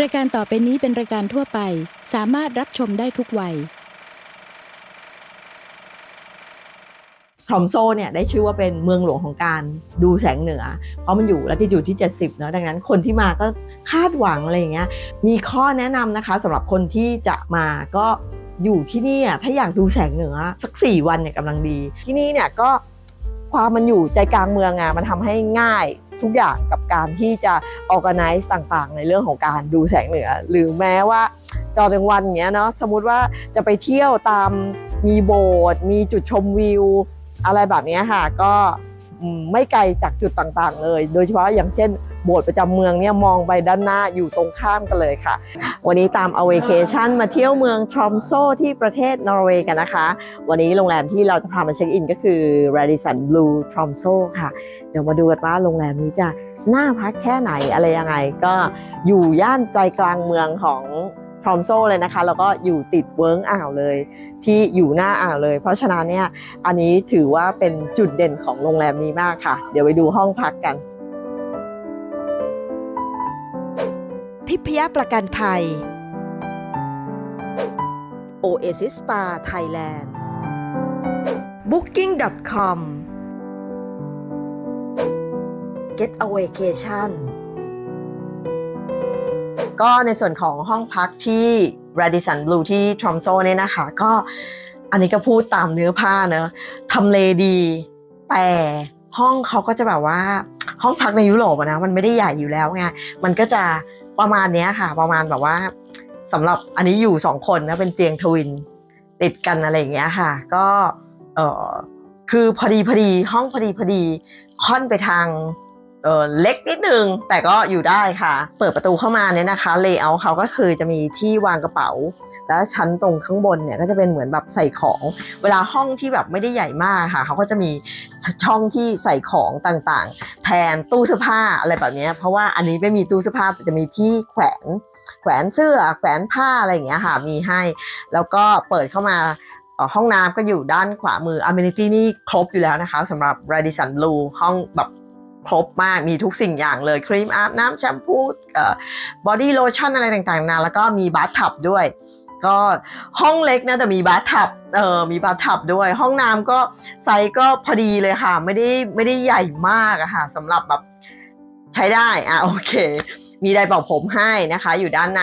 รายการต่อไปนี้เป็นรายการทั่วไป สามารถรับชมได้ทุกวัยทอมโซเนี่ยได้ชื่อว่าเป็นเมืองหลวงของการดูแสงเหนือ เพราะมันอยู่และที่อยู่ที่ 70 เนอะดังนั้นคนที่มาก็คาดหวังอะไรอย่างเงี้ยมีข้อแนะนำนะคะสำหรับคนที่จะมาก็อยู่ที่นี่อะถ้าอยากดูแสงเหนือสัก 4 วันเนี่ยกำลังดี ที่นี่เนี่ยก็ความมันอยู่ใจกลางเมืองอะมันทำให้ง่าย ทุกอย่างกับการที่จะ organize ต่างๆ ในเรื่องของการดูแสงเหนือ หรือแม้ว่าตอนกลางวันเนี้ยเนาะสมมุติว่าจะไปเที่ยวตามมีโบสถ์มีจุดชมวิว อะไรแบบนี้ค่ะก็ไม่ไกลจากจุดต่างๆ เลย โดยเฉพาะอย่างเช่น โบสถ์ประจำเมืองเนี่ยมองไปด้านหน้าอยู่ตรงข้ามกันเลยค่ะ วันนี้ตามเอาเวเคชันมาเที่ยวเมืองทรอมโซที่ประเทศนอร์เวย์กันนะคะ วันนี้โรงแรมที่เราจะพามาเช็คอินก็คือ Radisson Blue Tromso ค่ะ เดี๋ยวมาดูกันว่าโรงแรมนี้จะน่าพักแค่ไหนอะไรยังไง ก็อยู่ย่านใจกลางเมืองของทรอมโซเลยนะคะแล้วก็อยู่ติดเวิร์งอ่าวเลย ที่อยู่หน้าอ่าวเลย เพราะฉะนั้นเนี่ยอันนี้ถือว่าเป็นจุดเด่นของโรงแรมนี้มากค่ะ เดี๋ยวไปดูห้องพักกัน ทิพยประกันภัย Oasis Spa Thailand Booking.com Get a Vacation ก็ในส่วนของห้องพักที่ Radisson Blue ที่ Tromso เนี่ยนะคะ ก็อันนี้ก็พูดตามเนื้อผ้าเนอะทำเลดี แต่ห้องเขาก็จะแบบว่าห้องพักในยุโรปนะมันไม่ได้ใหญ่อยู่แล้วไงมันก็จะ ประมาณเนี้ยค่ะ ประมาณแบบว่าสำหรับอันนี้อยู่สองคนนะเป็นเตียงทวิน ติดกันอะไรอย่างเงี้ยค่ะ ก็เออคือพอดีพอดีห้องพอดีพอดีค่อนไปทาง เออเล็กนิดนึงแต่ก็อยู่ได้ค่ะ เปิดประตูเข้ามาเนี่ยนะคะเลเยอร์เขาก็คือจะมีที่วางกระเป๋า แล้วชั้นตรงข้างบนเนี่ยก็จะเป็นเหมือนแบบใส่ของ เวลาห้องที่แบบไม่ได้ใหญ่มากค่ะเขาก็จะมีช่องที่ใส่ของต่างๆ แทนตู้เสื้อผ้าอะไรแบบนี้เพราะว่าอันนี้ไม่มีตู้เสื้อผ้าแต่จะมีที่แขวนแขวนเสื้อแขวนผ้าอะไรอย่างเงี้ยค่ะมีให้ แล้วก็เปิดเข้ามาห้องน้ำก็อยู่ด้านขวามือ Amenity นี่ครบอยู่แล้วนะคะสำหรับ Radisson Blue ห้องแบบ ครบมากมีทุกสิ่งอย่างเลยครีมอาบน้ำแชมพูเอ่อบอดี้โลชั่นอะไรต่างๆนาแล้วก็มีบาร์ทับด้วย ก็ห้องเล็กนะแต่มีบาร์ทับเออมีบาร์ทับด้วย ห้องน้ำก็ไซส์ก็พอดีเลยค่ะ ไม่ได้ไม่ได้ใหญ่มากอะค่ะสำหรับแบบใช้ได้อะโอเค มีไดร์เป่าผมให้นะคะ อยู่ด้านใน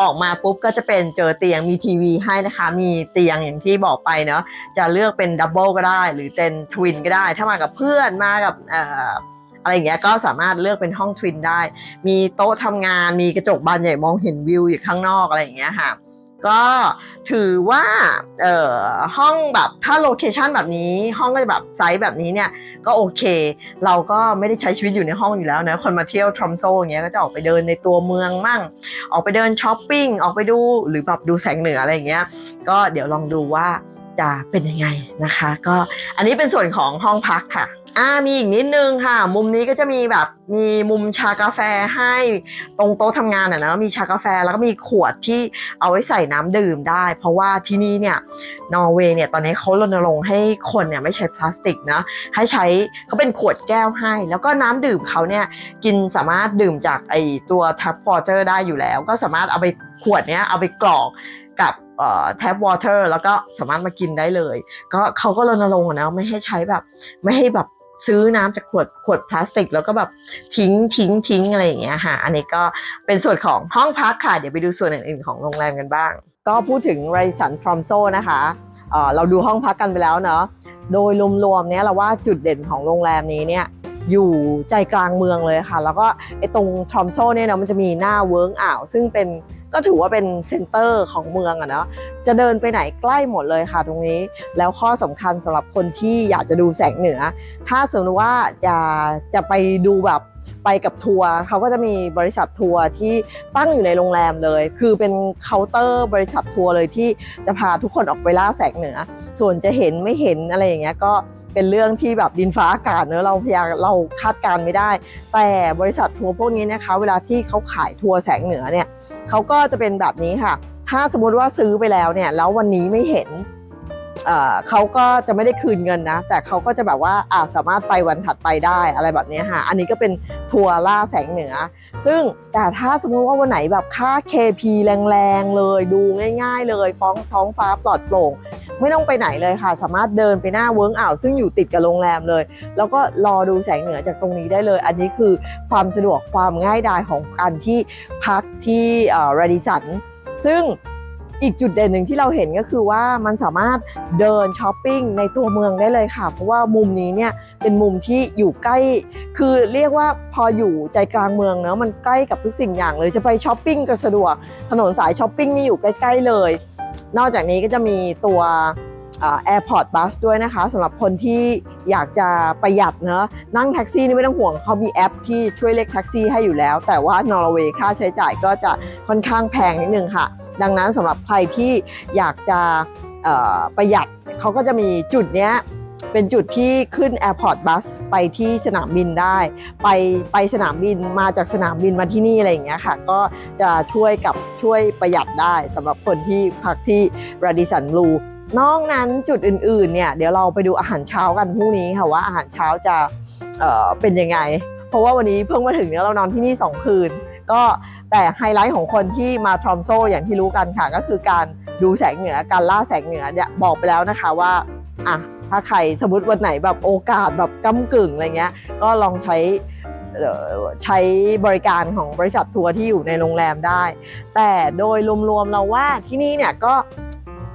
ออกมาปุ๊บก็จะเป็นเจอเตียงมีทีวีให้นะคะ มีเตียงอย่างที่บอกไปเนาะจะเลือกเป็นดับเบิลก็ได้ หรือเป็นทวินก็ได้ ถ้ามากับเพื่อนมากับเอะไรอย่างเงี้ยก็สามารถเลือกเป็นห้องทวินได้ มีโต๊ะทำงานมีกระจกบานใหญ่มองเห็นวิวอยู่ข้างนอกอะไรอย่างเงี้ยค่ะก็ถือว่าเอ่อห้องแบบถ้าโลเคชันแบบนี้ห้องก็จะแบบไซส์แบบนี้เนี่ยก็โอเค เราก็ไม่ได้ใช้ชีวิตอยู่ในห้องอยู่แล้วนะคนมาเที่ยวทรอมโซอย่างเงี้ยก็จะออกไปเดินในตัวเมืองมั่ง ออกไปเดินช้อปปิ้งออกไปดูหรือแบบดูแสงเหนืออะไรอย่างเงี้ยก็เดี๋ยวลองดูว่าจะเป็นยังไงนะคะ ก็อันนี้เป็นส่วนของห้องพักค่ะ อ่ามีอีกนิดนึงค่ะ มุมนี้ก็จะมีแบบมีมุมชากาแฟให้ตรงโต๊ะทำงานอะนะมีชากาแฟแล้วก็มีขวดที่เอาไว้ใส่น้ำดื่มได้ เพราะว่าที่นี่เนี่ยนอร์เวย์เนี่ยตอนนี้เขารณรงค์ให้คนเนี่ยไม่ใช้พลาสติกนะให้ใช้เขาเป็นขวดแก้วให้ แล้วก็น้ำดื่มเขาเนี่ยกินสามารถดื่มจากไอตัว tap water ได้อยู่แล้ว ก็สามารถเอาไปขวดเนี้ยเอาไปกรอกกับเอ่อ tap water แล้วก็สามารถมากินได้เลย ก็เขาก็รณรงค์นะไม่ให้ใช้แบบไม่ให้แบบ ซื้อน้ำจากขวดขวดพลาสติก แล้วก็แบบทิ้งทิ้งทิ้งอะไรอย่างเงี้ยค่ะ อันนี้ก็เป็นส่วนของห้องพักค่ะ เดี๋ยวไปดูส่วนอื่นๆของโรงแรมกันบ้าง ก็พูดถึงไรสันทรอมโซนะคะเราดูห้องพักกันไปแล้วเนาะ โดยรวมๆเนี้ยเราว่าจุดเด่นของโรงแรมนี้เนี่ยอยู่ใจกลางเมืองเลยค่ะ แล้วก็ไอ้ตรงทรอมโซเนี่ยเนาะมันจะมีหน้าเวิร์งอ่าวซึ่งเป็น ก็ถือว่าเป็นเซ็นเตอร์ของเมืองอะเนาะจะเดินไปไหนใกล้หมดเลยค่ะตรงนี้ แล้วข้อสำคัญสำหรับคนที่อยากจะดูแสงเหนือ ถ้าสมมติว่าจะจะไปดูแบบไปกับทัวร์เขาก็จะมีบริษัททัวร์ที่ตั้งอยู่ในโรงแรมเลย คือเป็นเคาน์เตอร์บริษัททัวร์เลยที่จะพาทุกคนออกไปล่าแสงเหนือ ส่วนจะเห็นไม่เห็นอะไรอย่างเงี้ยก็เป็นเรื่องที่แบบดินฟ้าอากาศเนอะเราพยายามเราคาดการณ์ไม่ได้ แต่บริษัททัวร์พวกนี้นะคะ เวลาที่เขาขายทัวร์แสงเหนือเนี่ย เขาก็จะเป็นแบบนี้ค่ะ ถ้าสมมติว่าซื้อไปแล้วเนี่ย แล้ววันนี้ไม่เห็นเขาก็จะไม่ได้คืนเงินนะ แต่เขาก็จะแบบว่าอาสามารถไปวันถัดไปได้อะไรแบบนี้ค่ะ อันนี้ก็เป็นทัวร์ล่าแสงเหนือ ซึ่งแต่ถ้าสมมติว่าวันไหนแบบค่า KP แรงๆเลย ดูง่าย ๆ เลยฟ้องท้องฟ้าปลอดโปร่ง ไม่ต้องไปไหนเลยค่ะ สามารถเดินไปหน้าเวิร์กอ่าวซึ่งอยู่ติดกับโรงแรมเลย แล้วก็รอดูแสงเหนือจากตรงนี้ได้เลย อันนี้คือความสะดวกความง่ายดายของการที่พักที่เรดิสันซึ่งอีกจุดเด่นหนึ่งที่เราเห็นก็คือว่ามันสามารถเดินช้อปปิ้งในตัวเมืองได้เลยค่ะ เพราะว่ามุมนี้เนี่ยเป็นมุมที่อยู่ใกล้ คือเรียกว่าพออยู่ใจกลางเมืองเนอะมันใกล้กับทุกสิ่งอย่างเลยจะไปช้อปปิ้งก็สะดวกถนนสายช้อปปิ้งนี่อยู่ใกล้ ๆ เลย นอกจากนี้ก็จะมีตัวแอร์พอร์ตบัสด้วยนะคะสำหรับคนที่อยากจะประหยัดเนอะนั่งแท็กซี่นี่ไม่ต้องห่วงเขามีแอปที่ช่วยเรียกแท็กซี่ให้อยู่แล้ว แต่ว่านอร์เวย์ค่าใช้จ่ายก็จะค่อนข้างแพงนิดนึงค่ะ ดังนั้นสำหรับใครที่อยากจะประหยัดเขาก็จะมีจุดเนี้ย เป็นจุดที่ขึ้น Airport Bus ไปที่สนามบินได้ ไปไปสนามบินมาจากสนามบินมาที่นี่อะไรอย่างเงี้ยค่ะ ก็จะช่วยกับช่วยประหยัดได้สำหรับคนที่พักที่ Radisson Blu นอกนั้นจุดอื่นๆเนี่ยเดี๋ยวเราไปดูอาหารเช้ากันพรุ่งนี้ค่ะว่าอาหารเช้าจะเอ่อเป็นยังไง เพราะว่าวันนี้เพิ่งมาถึงเนี่ยเรานอนที่นี่ 2 คืน ก็แต่ไฮไลท์ของคนที่มาทรอมโซอย่างที่รู้กันค่ะ ก็คือการดูแสงเหนือการล่าแสงเหนือเนี่ยบอกไปแล้วนะคะว่าอะ ถ้าใครสมมติวันไหนแบบโอกาสแบบก้ากึ่งอะไรเงี้ย ก็ลองใช้ใช้บริการของบริษัททัวร์ที่อยู่ในโรงแรมได้ แต่โดยรวมๆเราว่าที่นี่เนี่ยก็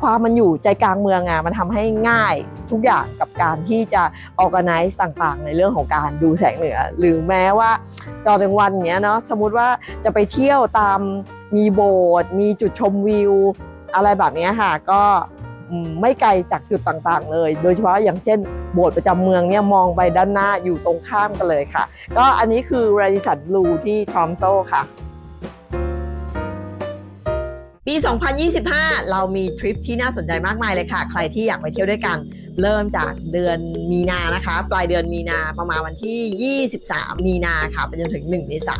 ความมันอยู่ใจกลางเมืองอะมันทำให้ง่ายทุกอย่างกับการที่จะ organize ต่างๆ ในเรื่องของการดูแสงเหนือ หรือแม้ว่าตอนกลางวันเงี้ยเนาะสมมติว่าจะไปเที่ยวตามมีโบสถ์มีจุดชมวิว อะไรแบบนี้ค่ะก็ ไม่ไกลจากจุดต่างๆ เลย โดยเฉพาะอย่างเช่น โบสถ์ประจำเมืองเนี่ยมองไปด้านหน้าอยู่ตรงข้ามกันเลยค่ะ ก็อันนี้คือไรดิสันบลูที่ทอมโซค่ะปี 2025 เรามีทริปที่น่าสนใจมากมายเลยค่ะ ใครที่อยากไปเที่ยวด้วยกัน เริ่มจากเดือนมีนานะคะ ปลายเดือนมีนาประมาณวันที่ 23 มีนาค่ะไปจนถึง 1 เมษา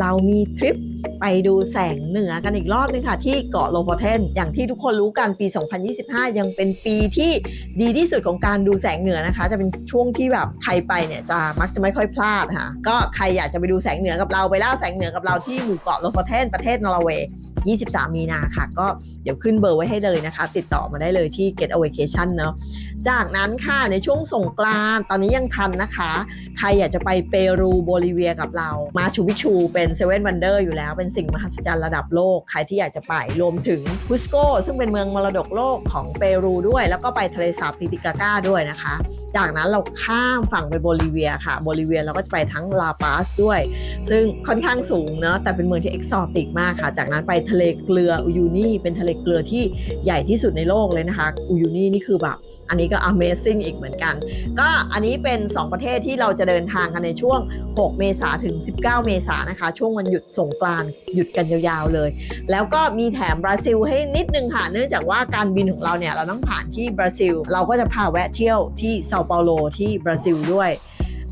เรามีทริปไปดูแสงเหนือกันอีกรอบนึงค่ะ ที่เกาะโลโพเทน อย่างที่ทุกคนรู้กันปี 2025 ยังเป็นปีที่ดีที่สุดของการดูแสงเหนือนะคะ จะเป็นช่วงที่แบบใครไปเนี่ยจะมักจะไม่ค่อยพลาดค่ะก็ใครอยากจะไปดูแสงเหนือกับเราไปล่าแสงเหนือกับเราที่หมู่เกาะโลโพเทนประเทศนอร์เวย์23 มีนาค่ะ ก็เดี๋ยวขึ้นเบอร์ไว้ให้เลยนะคะ ติดต่อมาได้เลยที่ Get a Vacation เนาะ จากนั้นค่ะในช่วงสงกรานตอนนี้ยังทันนะคะ ใครอยากจะไปเปรูโบลิเวียกับเรา มาชูบิชูเป็นเซเว่นวันเดอร์อยู่แล้ว เป็นสิ่งมหัศจรรย์ระดับโลก ใครที่อยากจะไปรวมถึงคุสโกซึ่งเป็นเมืองมรดกโลกของเปรูด้วย แล้วก็ไปทะเลสาบติติกาก้าด้วยนะคะ จากนั้นเราข้ามฝั่งไปโบลิเวียค่ะโบลิเวียเราก็จะไปทั้งลาปาสด้วย ซึ่งค่อนข้างสูงเนอะแต่เป็นเมืองที่เอกซอติกมากค่ะ จากนั้นไปทะเลเกลืออุยูนี่เป็นทะเลเกลือที่ใหญ่ที่สุดในโลกเลยนะคะอุยูนี่นี่คือแบบอันนี้ก็ Amazing อีกเหมือนกัน ก็อันนี้เป็น 2 ประเทศที่เราจะเดินทางกันในช่วง 6 เมษาถึง 19 เมษานะคะ ช่วงวันหยุดสงกรานต์หยุดกันยาวๆเลย แล้วก็มีแถมบราซิลให้นิดนึงค่ะ เนื่องจากว่าการบินของเราเนี่ยเราต้องผ่านที่บราซิล เราก็จะพาแวะเที่ยวที่เซาเปาโลที่บราซิลด้วย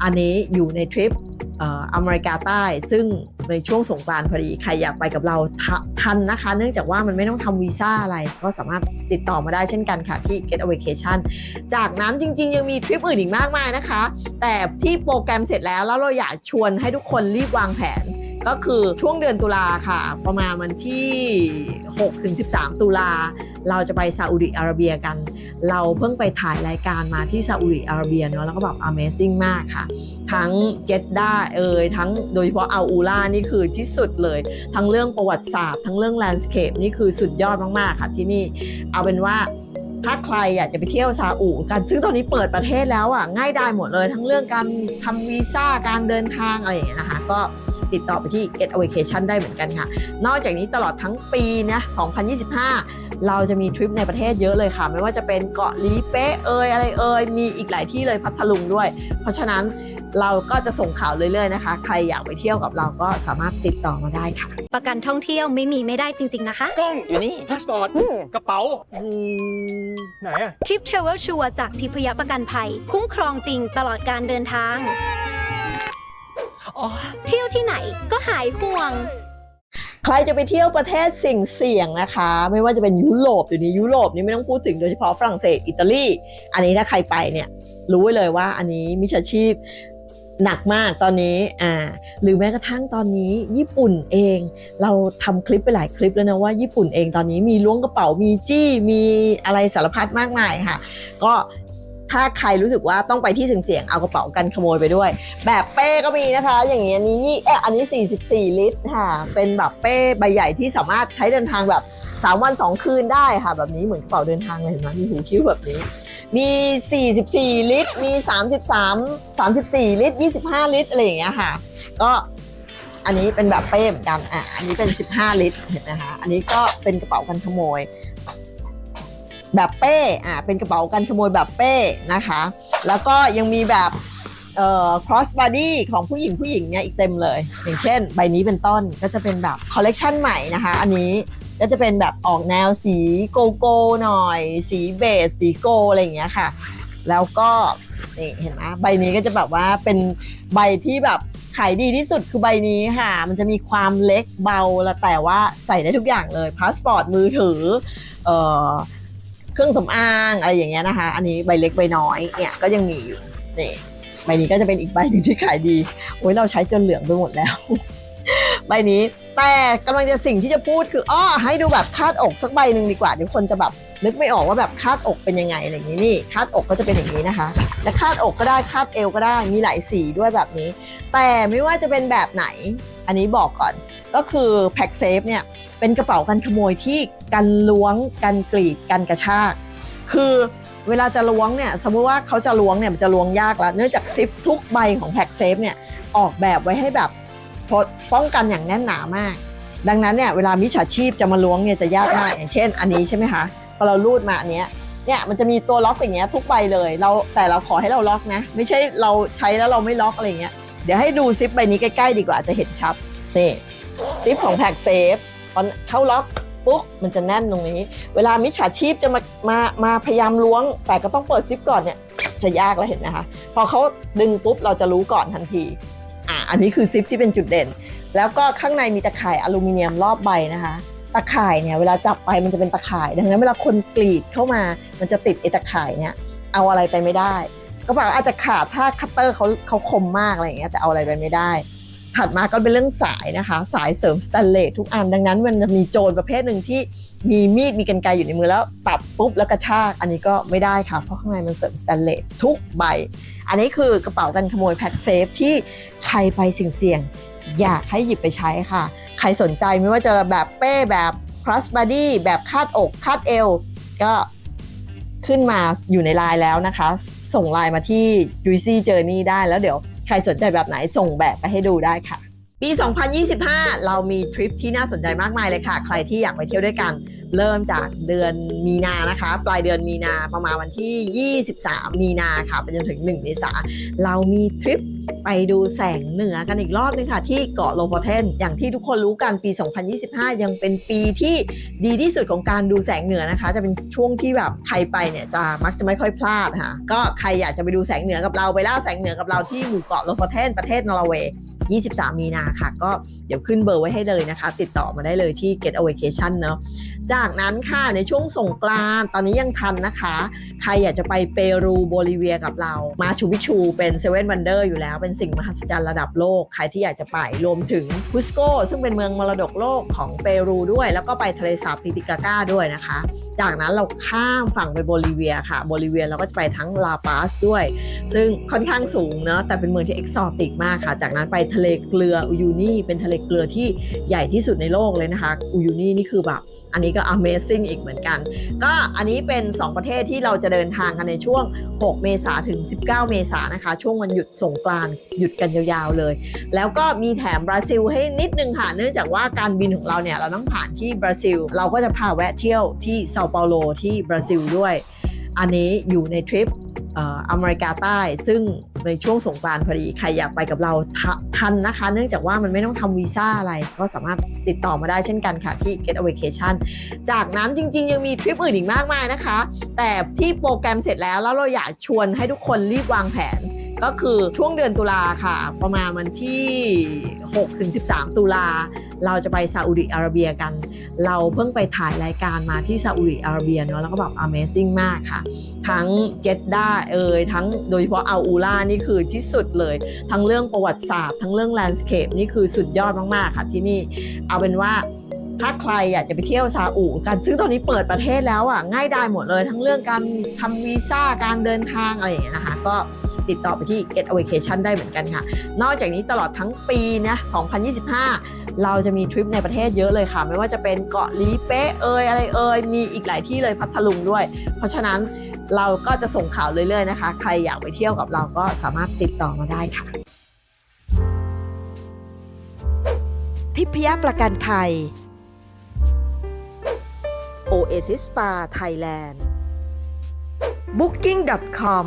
อันนี้อยู่ในทริปอเมริกาใต้ซึ่ง ในช่วงสงกรานต์พอดีใครอยากไปกับเราทันนะคะ เนื่องจากว่ามันไม่ต้องทำวีซ่าอะไรก็สามารถติดต่อมาได้เช่นกันค่ะที่ Get a Vacation จากนั้นจริง ๆ ยังมีทริปอื่นอีกมากมายนะคะ แต่ที่โปรแกรมเสร็จแล้วแล้วเราอยากชวนให้ทุกคนรีบวางแผนก็คือช่วงเดือนตุลาค่ะ ประมาณวันที่ 6-13 ตุลา เราจะไปซาอุดิอาระเบียกัน เราเพิ่งไปถ่ายรายการมาที่ซาอุดิอาระเบียเนาะแล้วก็แบบ Amazing มากค่ะ ทั้งเจดด้าเอยทั้งโดยเฉพาะอัลอูล่านี่คือที่สุดเลย ทั้งเรื่องประวัติศาสตร์ ทั้งเรื่องแลนด์สเคปนี่คือสุดยอดมากๆค่ะที่นี่ เอาเป็นว่าถ้าใครอยากจะไปเที่ยวซาอุกัน ซึ่งตอนนี้เปิดประเทศแล้วอะง่ายได้หมดเลย ทั้งเรื่องการทำวีซ่าการเดินทางอะไรอย่างเงี้ยนะคะ ก็ ติดต่อไปที่ Get a Vacation ได้เหมือนกันค่ะ นอกจากนี้ตลอดทั้งปีนะ2025 เราจะมีทริปในประเทศเยอะเลยค่ะ ไม่ว่าจะเป็นเกาะลีเป๊ะเอยอะไรเอยมีอีกหลายที่เลยพัทลุงด้วย เพราะฉะนั้นเราก็จะส่งข่าวเรื่อยๆนะคะ ใครอยากไปเที่ยวกับเราก็สามารถติดต่อมาได้ค่ะ ประกันท่องเที่ยวไม่มีไม่ได้จริง ๆ นะคะ กล้องอยู่นี่พาสปอร์ตกระเป๋าอืมไหนอะทิปเทรเวลชัวจากทิพยประกันภัย คุ้มครองจริงตลอดการเดินทางอ๋อ เที่ยวที่ไหนก็หายห่วง ใครจะไปเที่ยวประเทศสิ่งเสี่ยงนะคะ ไม่ว่าจะเป็นยุโรปเดี๋ยวนี้ยุโรปนี่ไม่ต้องพูดถึงโดยเฉพาะฝรั่งเศสอิตาลีอันนี้ถ้าใครไปเนี่ยรู้ไว้เลยว่าอันนี้มิชชีพหนักมากตอนนี้อ่าหรือแม้กระทั่งตอนนี้ญี่ปุ่นเอง เราทำคลิปไปหลายคลิปแล้วนะว่าญี่ปุ่นเองตอนนี้มีล้วงกระเป๋ามีจี้มีอะไรสารพัดมากมายค่ะ ก็ ถ้าใครรู้สึกว่าต้องไปที่เสี่ยงๆเอากระเป๋ากันขโมยไปด้วย แบบเป้ก็มีนะคะ อย่างเงี้ยนี้เอะอันนี้ 44 ลิตรค่ะเป็นแบบเป้ใบใหญ่ที่สามารถใช้เดินทางแบบ 3 วัน 2 คืนได้ค่ะ แบบนี้เหมือนกระเป๋าเดินทางเลยเห็นไหมมีหูคิ้วแบบนี้ มี 44 ลิตร มี 33 34 ลิตร 25 ลิตรอะไรอย่างเงี้ยค่ะ ก็อันนี้เป็นแบบเป้เหมือนกันอะอันนี้เป็น 15 ลิตรเห็นไหมคะ อันนี้ก็เป็นกระเป๋ากันขโมย แบบเป้อ่าเป็นกระเป๋ากันขโมยแบบเป้นะคะ แล้วก็ยังมีแบบเอ่อ cross body ของผู้หญิงผู้หญิงเนี่ยอีกเต็มเลย อย่างเช่น ใบนี้เป็นต้นก็จะเป็นแบบคอลเลกชันใหม่นะคะ อันนี้ก็จะเป็นแบบออกแนวสีโกโก้หน่อย สีเบสสีโกอะไรอย่างเงี้ยค่ะ แล้วก็นี่เห็นไหมใบนี้ก็จะแบบว่าเป็นใบที่แบบขายดีที่สุดคือใบนี้ค่ะ มันจะมีความเล็กเบาแล้วแต่ว่าใส่ได้ทุกอย่างเลยพาสปอร์ตมือถือเอ่อ เครื่องสำอางอะไรอย่างเงี้ยนะคะ อันนี้ใบเล็กใบน้อยเนี่ยก็ยังมีอยู่นี่ใบนี้ก็จะเป็นอีกใบหนึ่งที่ขายดีโอ้ยเราใช้จนเหลืองไปหมดแล้ว ใบนี้แต่กำลังจะสิ่งที่จะพูดคืออ้อให้ดูแบบคาดอกสักใบหนึ่งดีกว่าเดี๋ยวคนจะแบบนึกไม่ออกว่าแบบคาดอกเป็นยังไงอะไรอย่างนี้นี่คาดอกก็จะเป็นอย่างนี้นะคะและคาดอกก็ได้คาดเอวก็ได้มีหลายสีด้วยแบบนี้ แต่ไม่ว่าจะเป็นแบบไหน อันนี้บอกก่อน ก็คือแพ็กเซฟเนี่ยเป็นกระเป๋ากันขโมยที่กันล้วงกันกรีดกันกระชาก คือเวลาจะล้วงเนี่ยสมมติว่าเขาจะล้วงเนี่ยมันจะล้วงยากแล้วเนื่องจากซิปทุกใบของแพ็กเซฟเนี่ยออกแบบไว้ให้แบบป้องกันอย่างแน่นหนามาก ดังนั้นเนี่ยเวลามิจฉาชีพจะมาล้วงเนี่ยจะยากมากอย่างเช่น อันนี้ใช่ไหมคะพอเราลูดมาอันเนี้ยเนี่ยมันจะมีตัวล็อกอย่างเงี้ยทุกใบเลยเราแต่เราขอให้เราล็อกนะ ไม่ใช่เราใช้แล้วเราไม่ล็อกอะไรเงี้ย เดี๋ยวให้ดูซิปใบนี้ใกล้ๆดีกว่าจะเห็นชัดนี่ซิปของแพ็กเซฟตอนเข้าล็อกปุ๊บมันจะแน่นตรงนี้ เวลามิจฉาชีพจะมามามาพยายามล้วง แต่ก็ต้องเปิดซิปก่อนเนี่ยจะยากแล้วเห็นไหมคะพอเขาดึงปุ๊บเราจะรู้ก่อนทันทีอะอันนี้คือซิปที่เป็นจุดเด่น แล้วก็ข้างในมีตะข่ายอลูมิเนียมรอบใบนะคะตะข่ายเนี่ยเวลาจับไปมันจะเป็นตะข่าย ดังนั้นเวลาคนกรีดเข้ามา มันจะติดไอ้ตะข่ายเนี่ยเอาอะไรไปไม่ได้ กระเป๋าอาจจะขาดถ้าคัตเตอร์เขาเขาคมมากอะไรอย่างเงี้ยแต่เอาอะไรไปไม่ได้ ถัดมาก็เป็นเรื่องสายนะคะ สายเสริมสแตนเลสทุกอันดังนั้นมันจะมีโจรประเภทหนึ่งที่มีมีดมีกันไกรอยู่ในมือแล้วตัดปุ๊บแล้วกระชากอันนี้ก็ไม่ได้ค่ะ เพราะข้างในมันเสริมสแตนเลสทุกใบ อันนี้คือกระเป๋ากันขโมยแพ็คเซฟที่ใครไปเสี่ยงๆอยากให้หยิบไปใช้ค่ะ ใครสนใจไม่ว่าจะแบบเป้แบบ cross body แบบคาดอกคาดเอวก็ขึ้นมาอยู่ในไลน์แล้วนะคะ ส่งไลน์มาที่ Juicy Journey ได้แล้วเดี๋ยวใครสนใจแบบไหนส่งแบบไปให้ดูได้ค่ะ ปี 2025 เรามีทริปที่น่าสนใจมากมายเลยค่ะ ใครที่อยากไปเที่ยวด้วยกัน เริ่มจากเดือนมีนานะคะ ปลายเดือนมีนาประมาณวันที่ 23 มีนาค่ะไปจนถึง 1 เมษาเรามีทริป ไปดูแสงเหนือกันอีกรอบนึงค่ะ ที่เกาะโลโพเทน อย่างที่ทุกคนรู้กันปี 2025 ยังเป็นปีที่ดีที่สุดของการดูแสงเหนือนะคะ จะเป็นช่วงที่แบบใครไปเนี่ยจะมักจะไม่ค่อยพลาดค่ะก็ใครอยากจะไปดูแสงเหนือกับเราไปล่าแสงเหนือกับเราที่หมู่เกาะโลโพเทนประเทศนอร์เวย์23 มีนาค่ะ ก็เดี๋ยวขึ้นเบอร์ไว้ให้เลยนะคะ ติดต่อมาได้เลยที่ Get a Vacation เนาะจากนั้นค่ะในช่วงสงกรานต์ตอนนี้ยังทันนะคะใครอยากจะไปเปรูโบลิเวียกับเรา มาชูบิชูเป็นเซเว่นวันเดอร์อยู่แล้ว เป็นสิ่งมหัศจรรย์ระดับโลก ใครที่อยากจะไปรวมถึงคุสโกซึ่งเป็นเมืองมรดกโลกของเปรูด้วย แล้วก็ไปทะเลสาบติติกาก้าด้วยนะคะ จากนั้นเราข้ามฝั่งไปโบลิเวียค่ะ โบลิเวียเราก็จะไปทั้งลาปาสด้วย ซึ่งค่อนข้างสูงเนอะแต่เป็นเมืองที่เอกซอติกมากค่ะ จากนั้นไปทะเลเกลืออุยูนี่ เป็นทะเลเกลือที่ใหญ่ที่สุดในโลกเลยนะคะอุยูนี่นี่คือแบบอันนี้ก็ Amazing อีกเหมือนกัน ก็อันนี้เป็น 2 ประเทศที่เราจะเดินทางกันในช่วง 6 เมษาถึง 19 เมษายนนะคะ ช่วงวันหยุดสงกรานหยุดกันยาวๆเลย แล้วก็มีแถมบราซิลให้นิดนึงค่ะ เนื่องจากว่าการบินของเราเนี่ย เราต้องผ่านที่บราซิล เราก็จะพาแวะเที่ยวที่เซาเปาโลที่บราซิลด้วย อันนี้อยู่ในทริปอเมริกาใต้ ซึ่งในช่วงสงกรานต์พอดี ใครอยากไปกับเราทะทันนะคะ เนื่องจากว่ามันไม่ต้องทำวีซ่าอะไร ก็สามารถติดต่อมาได้เช่นกันค่ะ ที่ Get a Vacation จากนั้นจริง ๆ ยังมีทริปอื่นอีกมากมายนะคะ แต่ที่โปรแกรมเสร็จแล้วแล้วเราอยากชวนให้ทุกคนรีบวางแผน ก็คือช่วงเดือนตุลาค่ะ ประมาณวันที่6ถึง13 ตุลา เราจะไปซาอุดิอาระเบียกัน เราเพิ่งไปถ่ายรายการมาที่ซาอุดิอาระเบียเนาะแล้วก็แบบ Amazing มากค่ะ ทั้งเจดด้าเอ่ยทั้งโดยเฉพาะอัลอูล่านี่คือที่สุดเลย ทั้งเรื่องประวัติศาสตร์ ทั้งเรื่องแลนด์สเคปนี่คือสุดยอดมากๆค่ะที่นี่เอาเป็นว่าถ้าใครอยากจะไปเที่ยวซาอุกันซึ่งตอนนี้เปิดประเทศแล้วอะง่ายได้หมดเลย ทั้งเรื่องการทำวีซ่าการเดินทางอะไรอย่างเงี้ยนะคะ ก็ ติดต่อไปที่ Get a Vacation ได้เหมือนกันค่ะ นอกจากนี้ตลอดทั้งปีนะ2025 เราจะมีทริปในประเทศเยอะเลยค่ะ ไม่ว่าจะเป็นเกาะลีเป๊ะเอยอะไรเอยมีอีกหลายที่เลยพัทลุงด้วย เพราะฉะนั้นเราก็จะส่งข่าวเรื่อยๆนะคะ ใครอยากไปเที่ยวกับเราก็สามารถติดต่อมาได้ค่ะ ทิพยประกันภัย Oasis Spa Thailand Booking.com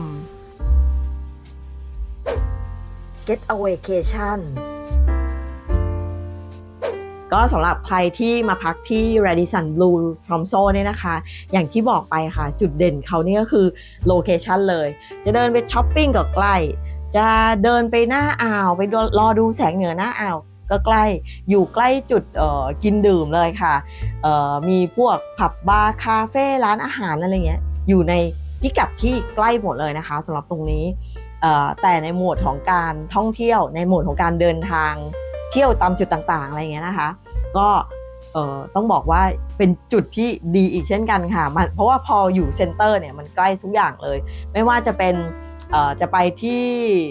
Get a Vacation ก็สำหรับใครที่มาพักที่ Radisson Blue t r o m s o เนี่ยนะคะ อย่างที่บอกไปค่ะ จุดเด่นเขานี่ก็คือโลเคชันเลย จะเดินไปช้อปปิ้งก็ใกล้ จะเดินไปหน้าอ่าวไปรอดูแสงเหนือหน้าอ่าวก็ใกล้อยู่ใกล้จุดกินดื่มเลยค่ะ มีพวกผับบาร์คาเฟ่ร้านอาหารอะไรเงี้ยอยู่ในพิกัดที่ใกล้หมดเลยนะคะสำหรับตรงนี้ แต่ในโหมดของการท่องเที่ยว ในโหมดของการเดินทางเที่ยวตามจุดต่างๆอะไรเงี้ยนะคะ ก็ต้องบอกว่าเป็นจุดที่ดีอีกเช่นกันค่ะมันเพราะว่าพออยู่เซ็นเตอร์เนี่ยมันใกล้ทุกอย่างเลย ไม่ว่าจะเป็นจะไปที่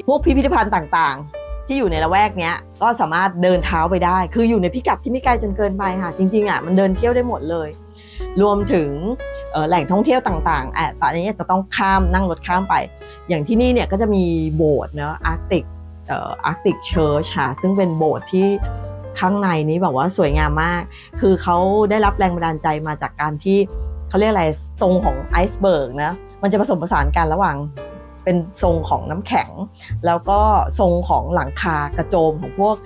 พวกพิพิธภัณฑ์ต่างๆ ที่อยู่ในละแวกเนี้ยก็สามารถเดินเท้าไปได้ คืออยู่ในพิกัดที่ไม่ไกลจนเกินไปค่ะ จริงๆอะมันเดินเที่ยวได้หมดเลย รวมถึงแหล่งท่องเที่ยวต่างๆอะตอนนี้จะต้องข้ามนั่งรถข้ามไป อย่างที่นี่เนี่ยก็จะมีโบสถ์เนาะอาร์ติกเอ่ออาร์ติกเชิร์ชค่ะซึ่งเป็นโบสถ์ที่ข้างในนี้แบบว่าสวยงามมาก คือเขาได้รับแรงบันดาลใจมาจากการที่เขาเรียกอะไรทรงของไอซ์เบิร์กนะ มันจะผสมผสานกันระหว่าง เป็นทรงของน้ำแข็ง แล้วก็ทรงของหลังคากระโจมของพวก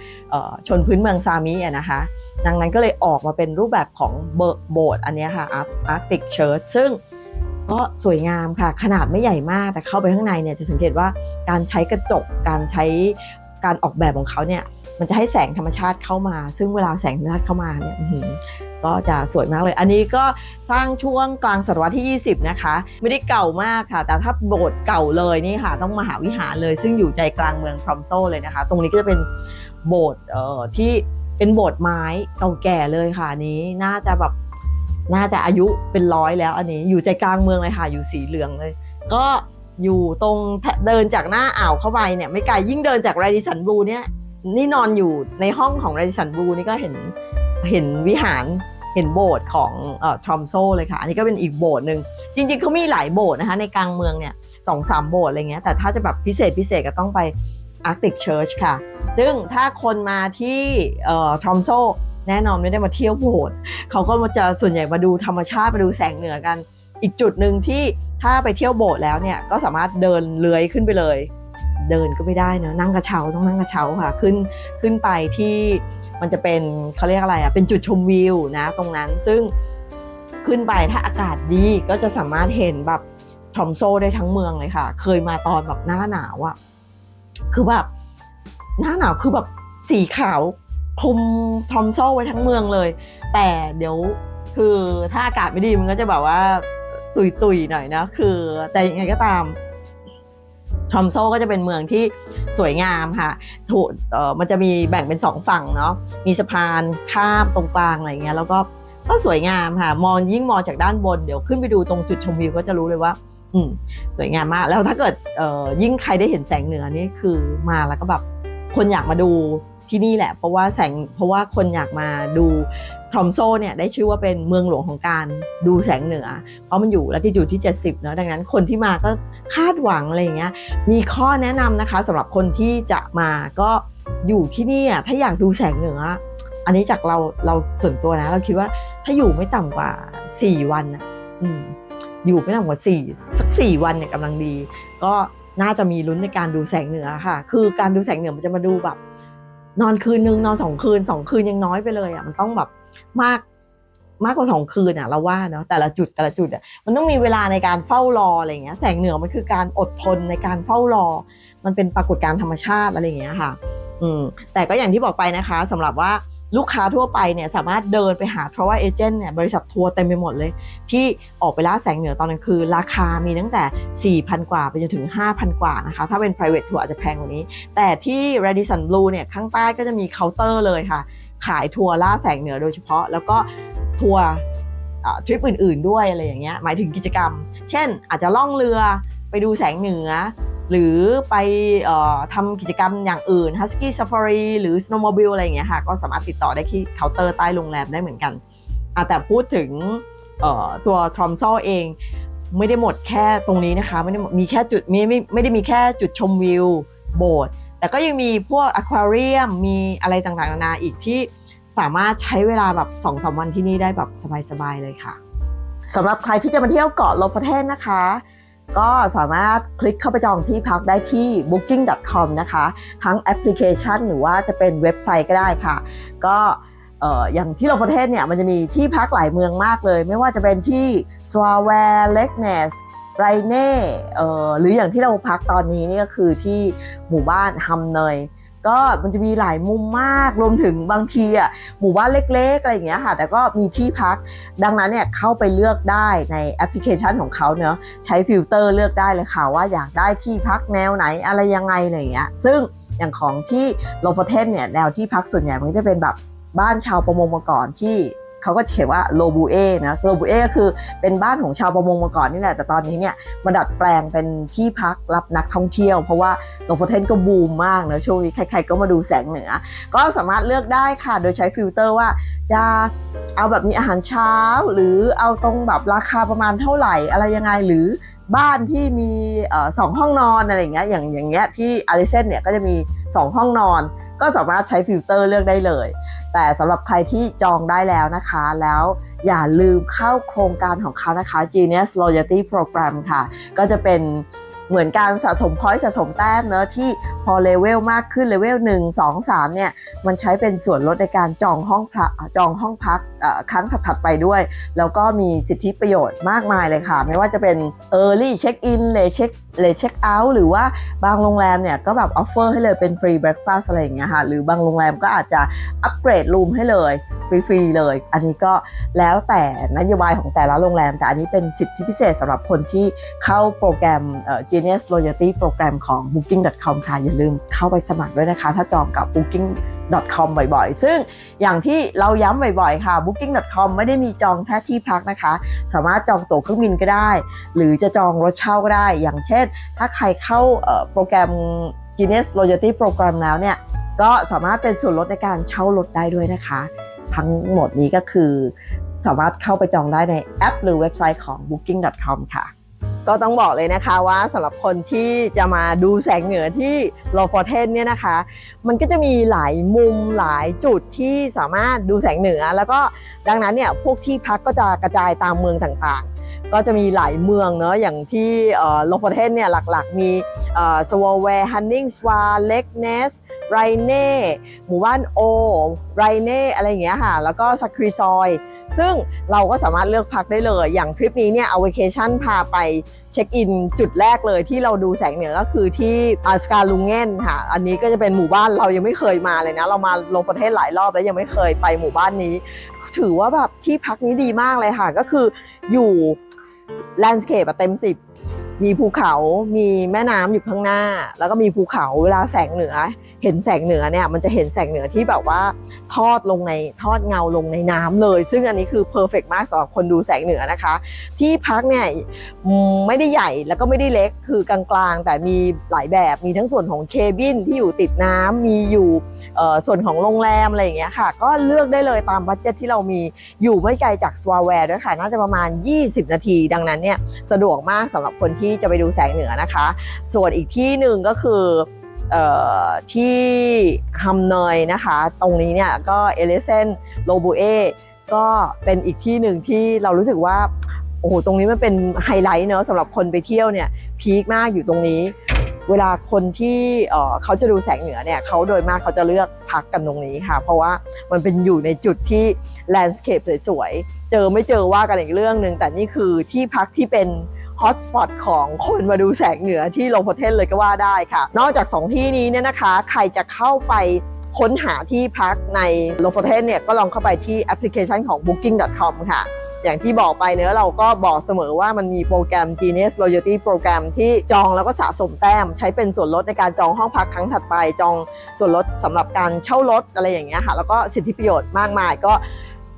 ชนพื้นเมืองซามิอะนะคะดังนั้นก็เลยออกมาเป็นรูปแบบของเบอร์โบสถ์อันนี้ค่ะอาร์ติกเชิร์ชซึ่งก็สวยงามค่ะ ขนาดไม่ใหญ่มากแต่เข้าไปข้างในเนี่ยจะสังเกตว่าการใช้กระจกการใช้การออกแบบของเขาเนี่ยมันจะให้แสงธรรมชาติเข้ามา ซึ่งเวลาแสงธรรมชาติเข้ามาเนี่ย ก็จะสวยมากเลย อันนี้ก็สร้างช่วงกลางศตวรรษที่ 20 นะคะ ไม่ได้เก่ามากค่ะ แต่ถ้าโบสถ์เก่าเลยนี่ค่ะ ต้องมหาวิหารเลย ซึ่งอยู่ใจกลางเมืองพรอมโซเลยนะคะ ตรงนี้ก็จะเป็นโบสถ์ที่เป็นโบสถ์ไม้เก่าแก่เลยค่ะนี้น่าจะแบบน่าจะอายุเป็นร้อยแล้วอันนี้อยู่ใจกลางเมืองเลยค่ะ อยู่สีเหลืองเลย ก็อยู่ตรงเดินจากหน้าอ่าวเข้าไปเนี่ยไม่ไกลยิ่งเดินจาก Radisson Blu เนี่ยนี่นอนอยู่ในห้องของ Radisson Blu นี่ก็เห็นเห็นวิหาร เห็นโบสถ์ของอทรอมโซเลยค่ะ อันนี้ก็เป็นอีกโบสถ์หนึ่งจริงๆเขามีหลายโบสถ์นะคะในกลางเมืองเนี่ยสองสามโบสถ์อะไรเงี้ยแต่ถ้าจะแบบพิเศษพิเศษก็ต้องไป Arctic Church ค่ะ ซึ่งถ้าคนมาที่ทรอมโซแน่นอนไม่ได้มาเที่ยวโบสถ์เขาก็มาจะส่วนใหญ่มาดูธรรมชาติมาดูแสงเหนือกัน อีกจุดหนึ่งที่ถ้าไปเที่ยวโบสถ์แล้วเนี่ยก็สามารถเดินเลื้อยขึ้นไปเลย เดินก็ไม่ได้เนอะนั่งกระเช้าต้องนั่งกระเช้าค่ะ ขึ้นขึ้นไปที่ มันจะเป็นเขาเรียกอะไรอะเป็นจุดชมวิวนะตรงนั้นซึ่งขึ้นไปถ้าอากาศดีก็จะสามารถเห็นแบบทอมโซได้ทั้งเมืองเลยค่ะ เคยมาตอนแบบหน้าหนาวอะคือแบบหน้าหนาวคือแบบสีขาวคลุมทอมโซไว้ทั้งเมืองเลย แต่เดี๋ยวคือถ้าอากาศไม่ดีมันก็จะแบบว่าตุยๆหน่อยนะคือแต่ยังไงก็ตาม ทอมโซก็จะเป็นเมืองที่สวยงามค่ะถูกเอ่อมันจะมีแบ่งเป็นสองฝั่งเนาะมีสะพานข้ามตรงกลางอะไรเงี้ยแล้วก็ก็สวยงามค่ะ มองยิ่งมองจากด้านบนเดี๋ยวขึ้นไปดูตรงจุดชมวิวก็จะรู้เลยว่า อืมสวยงามมาก แล้วถ้าเกิดเอ่อยิ่งใครได้เห็นแสงเหนือนี่คือมาแล้วก็แบบคนอยากมาดูที่นี่แหละ เพราะว่าแสงเพราะว่าคนอยากมาดู ทอมโซเนี่ยได้ชื่อว่าเป็นเมืองหลวงของการดูแสงเหนือ เพราะมันอยู่ละที่อยู่ที่ 70เนอะดังนั้นคนที่มาก็คาดหวังอะไรอย่างเงี้ยมีข้อแนะนำนะคะสำหรับคนที่จะมาก็อยู่ที่นี่อะถ้าอยากดูแสงเหนือ อันนี้จากเราเราส่วนตัวนะ เราคิดว่าถ้าอยู่ไม่ต่ำกว่า 4 วันอะอืมอยู่ไม่ต่ำกว่า 4 สัก 4 วันเนี่ยกำลังดี ก็น่าจะมีลุ้นในการดูแสงเหนือค่ะ คือการดูแสงเหนือมันจะมาดูแบบ นอนคืนนึงนอนสองคืนสองคืนยังน้อยไปเลยอะมันต้องแบบ มากมากกว่าสองคืนอะเราว่าเนาะแต่ละจุดแต่ละจุดอะมันต้องมีเวลาในการเฝ้ารออะไรเงี้ยแสงเหนือมันคือการอดทนในการเฝ้ารอ มันเป็นปรากฏการณ์ธรรมชาติอะไรเงี้ยค่ะอืมแต่ก็อย่างที่บอกไปนะคะสำหรับว่าลูกค้าทั่วไปเนี่ยสามารถเดินไปหา Travel Agent เนี่ยบริษัททัวร์เต็มไปหมดเลย ที่ออกไปล่าแสงเหนือตอนกลางคืนราคามีตั้งแต่ 4,000 กว่าไปจนถึง 5,000 กว่านะคะถ้าเป็น private tour อาจจะแพงกว่านี้ แต่ที่ Radisson Blue เนี่ยข้างใต้ก็จะมีเคาน์เตอร์เลยค่ะ ขายทัวร์ล่าแสงเหนือโดยเฉพาะ แล้วก็ทัวร์ทริปอื่น ๆ ด้วยอะไรอย่างเงี้ยหมายถึงกิจกรรม เช่น อาจจะล่องเรือไปดูแสงเหนือ หรือไปออทำกิจกรรมอย่างอื่น Husky Safari หรือ Snowmobile อะไรอย่างเงี้ยค่ะก็สามารถติดต่อได้ที่เคาน์เตอร์ใต้โรงแรมได้เหมือนกันแต่พูดถึงตัวทรอมโซเองไม่ได้หมดแค่ตรงนี้นะคะ ไม่ได้มีแค่จุดไม่ไม่ไม่ได้มีแค่จุดชมวิวโบสถ์ แต่ก็ยังมีพวกอควาเรียมมีอะไรต่างๆนานาอีกที่สามารถใช้เวลาแบบ2องสวันที่นี่ได้แบบสบายๆเลยค่ะสำหรับใครที่จะมาเที่ยวเกาะโลประเทศนะคะ ก็สามารถคลิกเข้าไปจองที่พักได้ที่ booking.com นะคะ ทั้งแอปพลิเคชันหรือว่าจะเป็นเว็บไซต์ก็ได้ค่ะ ก็เอ่ออย่างที่เราประเทศเนี่ยมันจะมีที่พักหลายเมืองมากเลย ไม่ว่าจะเป็นที่สวาแวร์เล็กเนส ไรเน่เอ่อหรืออย่างที่เราพักตอนนี้นี่ก็คือที่หมู่บ้านฮัมเนยก็มันจะมีหลายมุมมากรวมถึงบางทีอะหมู่บ้านเล็กๆอะไรอย่างเงี้ยค่ะ แต่ก็มีที่พัก ดังนั้นเนี่ยเข้าไปเลือกได้ในแอปพลิเคชันของเขาเนอะใช้ฟิลเตอร์เลือกได้เลยค่ะ ว่าอยากได้ที่พักแนวไหนอะไรยังไงอะไรอย่างเงี้ยซึ่งอย่างของที่โลฟเทนเนี่ยแนวที่พักส่วนใหญ่มันจะเป็นแบบบ้านชาวประมงมาก่อนที่ เขาก็เขียนว่าโลบูเอนะโลบูเอก็คือเป็นบ้านของชาวประมงมาก่อนนี่แหละ แต่ตอนนี้เนี่ยมาดัดแปลงเป็นที่พักรับนักท่องเที่ยว เพราะว่าโลฟเทนก็บูมมากนะช่วงนี้ใครๆก็มาดูแสงเหนือ ก็สามารถเลือกได้ค่ะ โดยใช้ฟิลเตอร์ว่าจะเอาแบบมีอาหารเช้า หรือเอาตรงแบบราคาประมาณเท่าไหร่อะไรยังไงหรือบ้านที่มีอสองห้องนอนอะไรอย่างเงี้ยอย่างอย่างเงี้ยที่อาริเซนเนี่ยก็จะมี 2 ห้องนอน ก็สามารถใช้ฟิลเตอร์เลือกได้เลย แต่สำหรับใครที่จองได้แล้วนะคะ แล้วอย่าลืมเข้าโครงการของเขานะคะ Genius Loyalty Program ค่ะ ก็จะเป็นเหมือนการสะสมพอยต์สะสมแต้มเนอะที่พอเลเวลมากขึ้นเลเวล1 2 3เนี่ยมันใช้เป็นส่วนลดในการจองห้องพักจองห้องพักครั้งถัดๆไปด้วย แล้วก็มีสิทธิประโยชน์มากมายเลยค่ะ ไม่ว่าจะเป็น Early Check In Late Check Late Check Out หรือว่าบางโรงแรมเนี่ยก็แบบออฟเฟอร์ให้เลยเป็นฟรีเบร a ฟาสอะไรอย่างเงี้ยค่ะ หรือบางโรงแรมก็อาจจะอัปเกรดรูมให้เลยฟรีๆเลย อันนี้ก็แล้วแต่นโยบายของแต่ละโรงแรม แต่อันนี้เป็นสิทธิพิเศษสำหรับคนที่เข้าโปรแกรมเอ่อ Genius Loyalty โปรแกรมของ Booking.com ค่ะอย่าลืมเข้าไปสมัครด้วยนะคะ ถ้าจองกับ Booking.com บ่อยๆ ซึ่งอย่างที่เราย้ำบ่อยๆ ค่ะ Booking.com ไม่ได้มีจองแค่ที่พักนะคะ สามารถจองตั๋วเครื่องบินก็ได้ หรือจะจองรถเช่าก็ได้ อย่างเช่น ถ้าใครเข้าโปรแกรม Genius Loyalty Program แล้วเนี่ย ก็สามารถเป็นส่วนลดในการเช่ารถได้ด้วยนะคะ ทั้งหมดนี้ก็คือสามารถเข้าไปจองได้ในแอปหรือเว็บไซต์ของ booking.com ค่ะ ก็ต้องบอกเลยนะคะว่าสำหรับคนที่จะมาดูแสงเหนือที่โลฟอร์เทนเนี่ยนะคะ มันก็จะมีหลายมุมหลายจุดที่สามารถดูแสงเหนือ แล้วก็ดังนั้นเนี่ยพวกที่พักก็จะกระจายตามเมืองต่างๆ ก็จะมีหลายเมืองเนาะอย่างที่โลฟอร์เทนเนี่ยหลักๆ มีสวอลแวร์ฮันนิงสวาเล็กเนสไรเน่หมู่บ้านโอไรเน่อะไรอย่างเงี้ยค่ะแล้วก็ซักครีซอย ซึ่งเราก็สามารถเลือกพักได้เลย อย่างทริปนี้เนี่ยเอาเวเคชั่นพาไปเช็คอินจุดแรกเลยที่เราดูแสงเหนือก็คือที่อาสกาลุงเง่นค่ะ อันนี้ก็จะเป็นหมู่บ้านเรายังไม่เคยมาเลยนะ เรามาลงประเทศหลายรอบแล้วยังไม่เคยไปหมู่บ้านนี้ ถือว่าแบบที่พักนี้ดีมากเลยค่ะ ก็คืออยู่แลนด์สเคปเต็มสิบมีภูเขา มีแม่น้ำอยู่ข้างหน้า แล้วก็มีภูเขาเวลาแสงเหนือ เห็นแสงเหนือเนี่ยมันจะเห็นแสงเหนือที่แบบว่าทอดลงในทอดเงาลงในน้ำเลย ซึ่งอันนี้คือเพอร์เฟกมากสำหรับคนดูแสงเหนือนะคะ ที่พักเนี่ยไม่ได้ใหญ่แล้วก็ไม่ได้เล็กคือกลางๆ แต่มีหลายแบบมีทั้งส่วนของเคบินที่อยู่ติดน้ำมีอยู่ส่วนของโรงแรมอะไรอย่างเงี้ยค่ะ ก็เลือกได้เลยตามบัตเจ็ตที่เรามีอยู่ไม่ไกลจากสวาแวร์ด้วยค่ะน่าจะประมาณ 20 นาที ดังนั้นเนี่ยสะดวกมากสำหรับคนที่จะไปดูแสงเหนือนะคะ ส่วนอีกที่หนึ่งก็คือ ที่ฮัมเนยนะคะ ตรงนี้เนี่ยก็เอเลเซนโลบูเอก็เป็นอีกที่หนึ่งที่เรารู้สึกว่าโอ้โหตรงนี้มันเป็นไฮไลท์เนอะสำหรับคนไปเที่ยวเนี่ยพีคมากอยู่ตรงนี้ เวลาคนที่เอ่อเขาจะดูแสงเหนือเนี่ยเขาโดยมากเขาจะเลือกพักกันตรงนี้ค่ะ เพราะว่ามันเป็นอยู่ในจุดที่แลนด์สเคปสวยๆเจอไม่เจอว่ากันอีกเรื่องหนึ่งแต่นี่คือที่พักที่เป็น ฮอตสปอตของคนมาดูแสงเหนือที่โลโพเทนเลยก็ว่าได้ค่ะ นอกจาก 2 ที่นี้เนี่ยนะคะ ใครจะเข้าไปค้นหาที่พักในโลโพเทนเนี่ยก็ลองเข้าไปที่แอปพลิเคชันของ booking.com ค่ะ อย่างที่บอกไปเนื้อเราก็บอกเสมอว่ามันมีโปรแกรม Genius Loyalty Program ที่จองแล้วก็สะสมแต้ม ใช้เป็นส่วนลดในการจองห้องพักครั้งถัดไป จองส่วนลดสำหรับการเช่ารถอะไรอย่างเงี้ยค่ะ แล้วก็สิทธิประโยชน์มากมายก็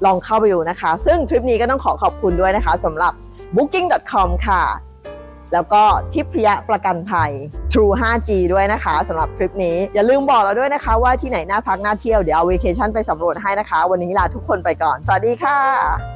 ลองเข้าไปดูนะคะ ซึ่งทริปนี้ก็ต้องขอขอบคุณด้วยนะคะสำหรับ booking.com ค่ะ แล้วก็ทิพยประกันภัย True 5G ด้วยนะคะสำหรับทริปนี้ อย่าลืมบอกเราด้วยนะคะ ว่าที่ไหนน่าพักน่าเที่ยวเดี๋ยวเอาเวเคชั่นไปสำรวจให้นะคะ วันนี้ลาทุกคนไปก่อน สวัสดีค่ะ